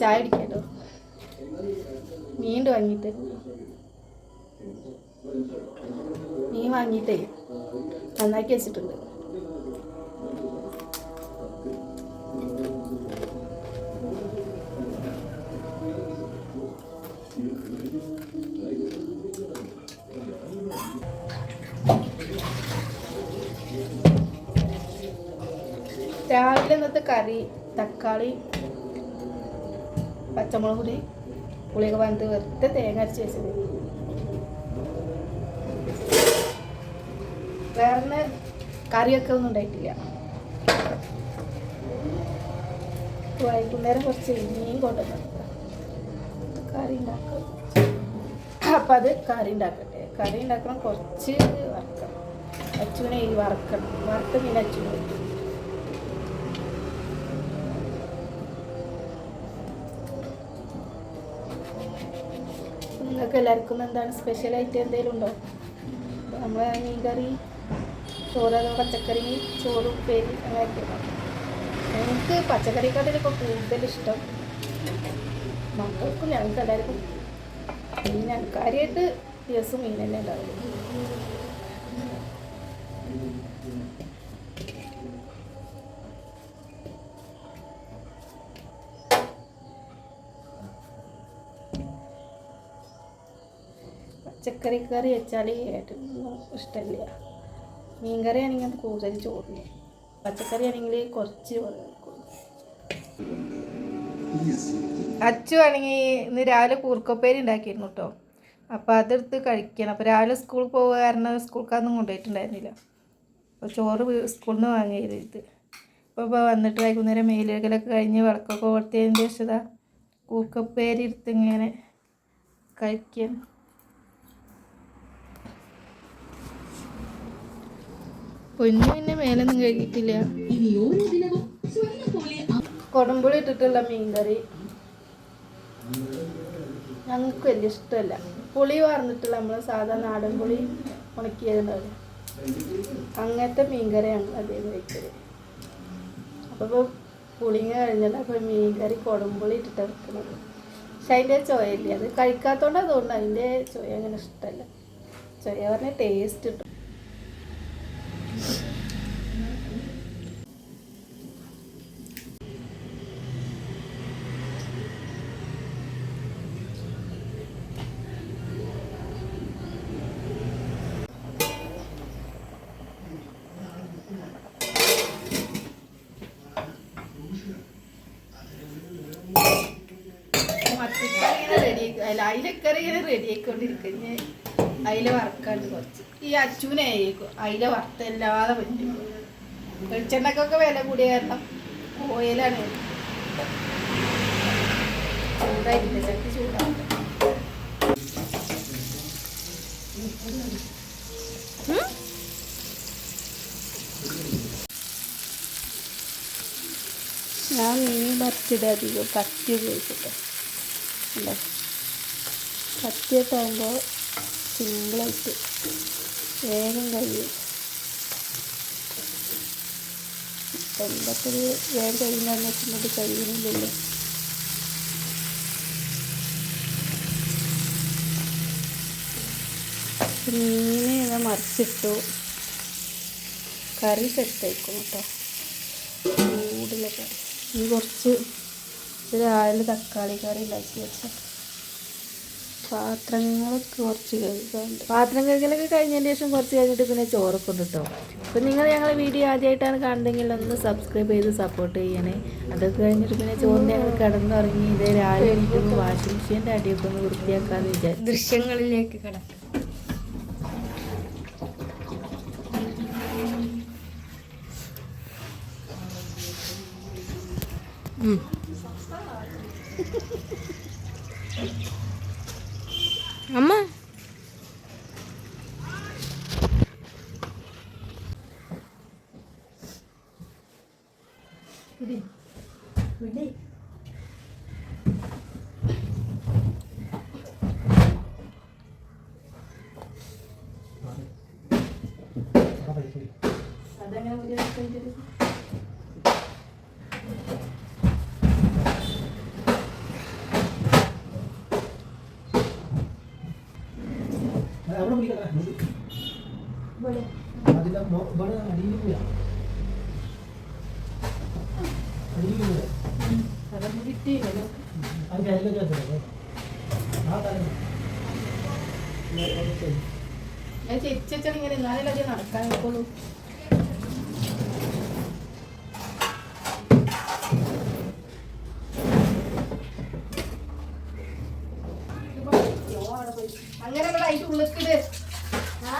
ചായ കുടിക്കാലോ? മീൻ വാങ്ങിയിട്ട് നീ വാങ്ങിയിട്ടേ നന്നാക്കി വെച്ചിട്ടുണ്ട്. രാവിലെ ഇന്നത്തെ കറി തക്കാളി പച്ചമുളക് പൊടി പുളിയൊക്കെ വന്നിട്ട് വെറുതെ തേങ്ങ അരച്ച് വെച്ചത്. വേറെ കറിയൊക്കെ ഒന്നും ഉണ്ടായിട്ടില്ല. വൈകുന്നേരം കുറച്ച് ഇനിയും കൊണ്ടുവന്നു കറി ഉണ്ടാക്കാം. അപ്പം അത് കറി ഉണ്ടാക്കട്ടെ. കറി ഉണ്ടാക്കണം കുറച്ച് വറക്കണം. അച്ചുവിനെ ഈ വറക്കണം. വറുത്ത് പിന്നെ അച്ചുവിനെ നിങ്ങൾക്ക് എല്ലാവർക്കും എന്താണ് സ്പെഷ്യലായിട്ട് എന്തെങ്കിലും ഉണ്ടോ? നമ്മൾ മീൻ കറി ചോറ് അതോ പച്ചക്കറി ചോറ് ഉപ്പേരി അങ്ങനെയൊക്കെ. എനിക്ക് പച്ചക്കറിക്കാട്ടിലൊക്കെ കൂടുതൽ ഇഷ്ടം മക്കൾക്കും ഞങ്ങൾക്ക് എല്ലാവർക്കും മീനാണ് കാര്യമായിട്ട് ദിവസം മീൻ തന്നെ ഉണ്ടാവുള്ളൂ പച്ചക്കറി കറി വെച്ചാൽ ഏറ്റവും ഇഷ്ടമില്ല മീൻ കറി ആണെങ്കിൽ അത് കൂടുതൽ ചോറിന് പച്ചക്കറി ആണെങ്കിൽ കുറച്ച് അച്ചു ആണെങ്കിൽ ഇന്ന് രാവിലെ കൂർക്കപ്പേരി ഉണ്ടാക്കിയിരുന്നു കേട്ടോ അപ്പോൾ അതെടുത്ത് കഴിക്കണം. അപ്പോൾ രാവിലെ സ്കൂളിൽ പോകുക കാരണം സ്കൂൾക്കൊന്നും കൊണ്ടുപോയിട്ടുണ്ടായിരുന്നില്ല. അപ്പോൾ ചോറ് സ്കൂളിൽ നിന്ന് വാങ്ങിയത് അപ്പോൾ ഇപ്പോൾ വന്നിട്ട് വൈകുന്നേരം മേലുകലൊക്കെ കഴിഞ്ഞ് വിളക്കൊക്കെ കൊടുത്തതിന് ശേഷം കൂർക്കപ്പേരി എടുത്ത് ഇങ്ങനെ കഴിക്കാൻ പൊന്നു പിന്നെ മേലൊന്നും കഴിക്കില്ല കൊടമ്പുളി ഇട്ടിട്ടുള്ള മീൻകറി. ഞങ്ങൾക്ക് വലിയ ഇഷ്ടമല്ല. പുളി വാർന്നിട്ടുള്ള നമ്മൾ സാധാ നാടൻ പുളി ഉണക്കിയതുണ്ടാവില്ല? അങ്ങനത്തെ മീൻകറിയാണ് ഞങ്ങൾ അതേ കഴിക്കൽ അപ്പോൾ പുളിങ്ങ കഴിഞ്ഞാൽ അപ്പോൾ മീൻകറി കൊടമ്പുളി ഇട്ടിട്ട് വെക്കുന്നത് പക്ഷെ അതിന്റെ ചൊയയില്ല അത് കഴിക്കാത്തതുകൊണ്ട് അതുകൊണ്ട് അതിന്റെ ചൊയ അങ്ങനെ ഇഷ്ടമല്ല. ചൊയ പറഞ്ഞാൽ ടേസ്റ്റ് കിട്ടും മത്തിക്കറി ഇങ്ങനെ അയിലക്കറി ഇങ്ങനെ റെഡി വറക്കാണ്ട് കുറച്ച്. ഈ അച്ചൂനെ അയില വറുത്തല്ലാതെ പറ്റും. വെളിച്ചെണ്ണക്കൊക്കെ വില കൂടിയ കാരണം ഓയിലാണ് ഞാൻ മീൻ വറുത്തിട അധികം കത്തി അല്ലേ? കത്തിയൊക്കെ ആകുമ്പോൾ സിമ്പിളായിട്ട് വേഗം കഴിയും എന്തൊക്കെ വേഗം കഴിയുന്നതെന്ന് വെച്ചിട്ടുണ്ടെങ്കിൽ കഴിയുന്നില്ലല്ലോ മീനെ ഞാൻ മറിച്ചിട്ടു. കറി സെറ്റായിക്കും കേട്ടോ. ചൂടുള്ള കറി. ഇനി കുറച്ച് ആയിൽ തക്കാളി കറി ഉണ്ടാക്കി വെച്ച. പാത്രങ്ങളൊക്കെ കുറച്ച് കഴുകാറുണ്ട് പാത്രം കഴുകലൊക്കെ കഴിഞ്ഞതിന് ശേഷം കുറച്ച് കഴിഞ്ഞിട്ട് പിന്നെ ചോറൊക്കെ ഉണ്ട് കേട്ടോ അപ്പം നിങ്ങൾ ഞങ്ങളെ വീഡിയോ ആദ്യമായിട്ടാണ് കാണുന്നതെങ്കിൽ ഒന്ന് സബ്സ്ക്രൈബ് ചെയ്ത് സപ്പോർട്ട് ചെയ്യണേ. അതൊക്കെ കഴിഞ്ഞിട്ട് പിന്നെ ചോറിന് ഞങ്ങൾ കിടന്നുറങ്ങി ഇതേ രാവിലെ എനിക്കൊന്ന് വാഷിംഗ് മെഷീന്റെ അടിയൊക്കെ ഒന്ന് വൃത്തിയാക്കാമെന്ന് വിചാരിച്ചു. ദൃശ്യങ്ങളിലേക്ക് കടക്കാം. അമ്മ. അതങ്ങനെ അതിന്റെ മൊ- ഇവിടെ അടിയിൽ പോയാ. അടിയിൽ പോയാ. അത് കയ്യിലൊക്കെ വെച്ചല്ലേ ആ തരം ഞാൻ ചേച്ചി ഇങ്ങനെ എന്നാലേ നടക്കാൻ നോക്കുള്ളൂ അങ്ങനെ ഇവിടെ അതിന്റെ ഉള്ളിക്കിട്. ആ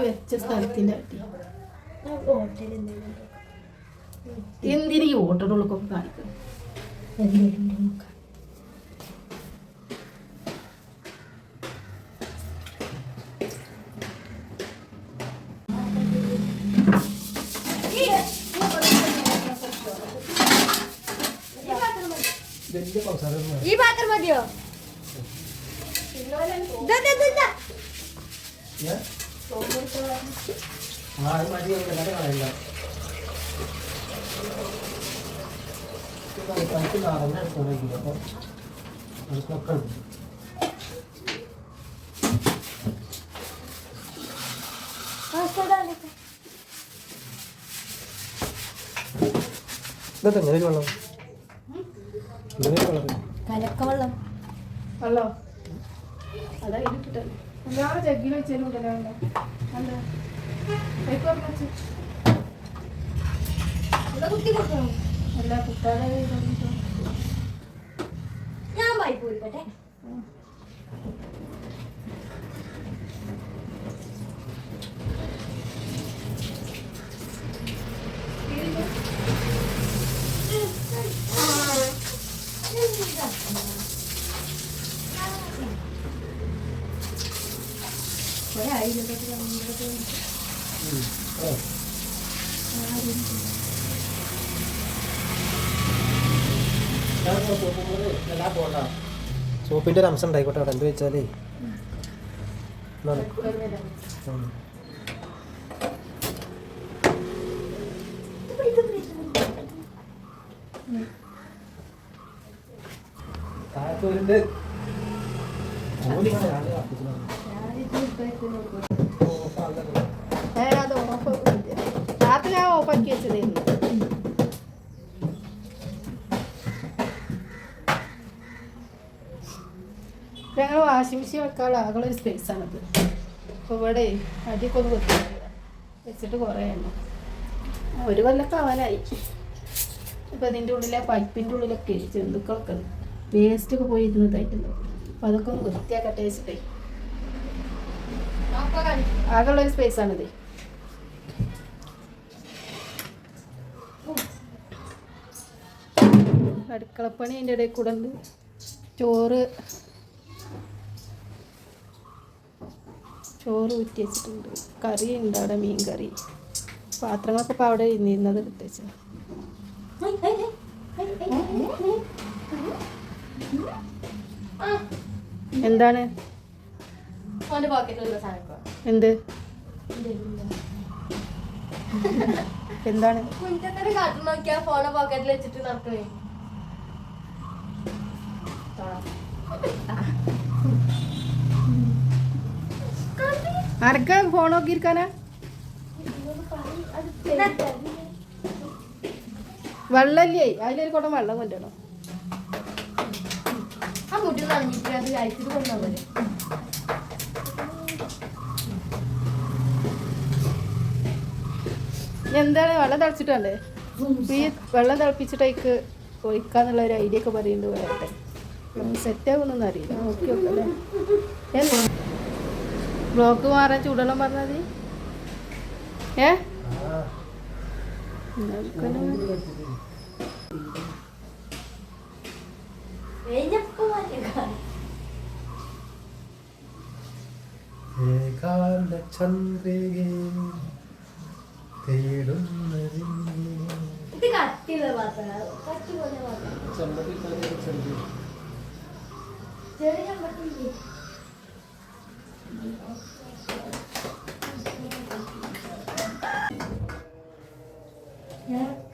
വെച്ച സ്ഥലത്തിന്റെ അടി. എന്തിനീ ഓട്ടോയുടെ ഉള്ളിലൊക്കെ കാണിക്കണം ഇതൊക്കെ ഇതെങ്ങനെ വെള്ളം? ഇങ്ങനെ വെള്ളം കലക്കവെള്ളം വെള്ളോ. അതാ ഇതിട്ടിട്ട് ജഗ്ഗിൽ വെച്ചാലും ഉണ്ടല്ലോ. അല്ല കുത്തി കൊടുക്കണം. ഞാൻ പോയി കൊടുക്കട്ടെ സോപ്പിന്റെ ഒരു അംശം ഉണ്ടായിക്കോട്ടെ അവിടെ. എന്ത് വെച്ചാലേ. താഴത്തോരുണ്ട്. ഓടിക്കാണ് ആൾ ഓഫാക്കി വെച്ചതായിരുന്നു ഞങ്ങൾ വാഷിംഗ് മെഷീൻ വെക്കാനുള്ള ആകെ ഒരു സ്പേസ് ആണത്. അപ്പോൾ ഇവിടെ അടിയൊക്കെ ഒന്ന് വെച്ചിട്ടില്ല വെച്ചിട്ട് കുറേ എണ്ണം. ഒരു കൊല്ലൊക്കെ ആവാനായി. അപ്പോൾ അതിന്റെ ഉള്ളിലെ പൈപ്പിന്റെ ഉള്ളിലൊക്കെ ചെന്തുക്കളൊക്കെ വേസ്റ്റ് ഒക്കെ പോയി ഇരുന്നതായിട്ടുണ്ട് അപ്പോൾ അതൊക്കെ ഒന്ന് വൃത്തിയാക്കട്ടെ വെച്ചിട്ടേ. ആകെയുള്ള ഒരു സ്പേസ് അടുക്കളപ്പണി അതിന്റെ ഇടയിൽ കൂടെ ഉണ്ട്. ചോറ് ചോറ് ഊറ്റി വെച്ചിട്ടുണ്ട്. കറി ഉണ്ട് അവിടെ മീൻ കറി. പാത്രങ്ങളൊക്കെ ഇപ്പോൾ അവിടെ ഇരുന്നിരുന്നത് കിട്ടിച്ച എന്താണ്? എന്ത്? എന്താണ്? ഫോണ് പോക്കറ്റിൽ വെച്ചിട്ട് നടക്കണേ. ആർക്കാണ് ഫോൺ നോക്കിയിരിക്കാനാ? വെള്ളല്ലേ അതിലൊരു കുടം വെള്ളം കൊണ്ടുവരണം. എന്താണ്? വെള്ളം തിളച്ചിട്ടല്ലേ വെള്ളം തിളപ്പിച്ചിട്ട് അതിക്ക് ഒഴിക്കാന്നുള്ള ഒരു ഐഡിയ ഒക്കെ പറയുന്നുണ്ട് പറയട്ടെ സെറ്റ് ആകുന്നൊന്നും അറിയില്ല. നോക്കി നോക്കല്ലേ ബ്ലോക്ക് മാറാൻ ചൂടെല്ലാം പറഞ്ഞാൽ മതി. ഏ? ആ, നോക്കണം. കഴിഞ്ഞപ്പോ മാറ്റിയേക്കാം. ഏകാന്ത ചന്ദ്രികേ തേടുന്നതിനെ ഇത് കട്ടിയുള്ള പാത്രം. കട്ടി പോലെ പാത്രം jari yang bertinggi. Ya.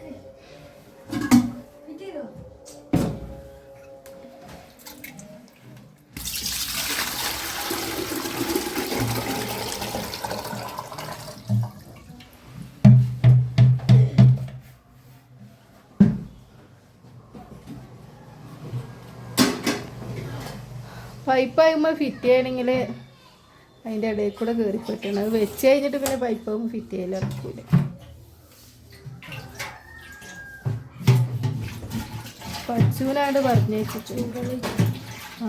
ഞങ്ങൾക്ക് പൈപ്പ് ആകുമ്പോൾ ഫിറ്റ് ചെയ്യണമെങ്കിൽ അതിന്റെ ഇടയിൽ കൂടെ കയറി പറ്റണം അത് വെച്ച് കഴിഞ്ഞിട്ട് പിന്നെ പൈപ്പ് ആകുമ്പോൾ ഫിറ്റ് ചെയ്യൽ ഇറക്കൂല പച്ചൂനാണ്ട് പറഞ്ഞു ആ.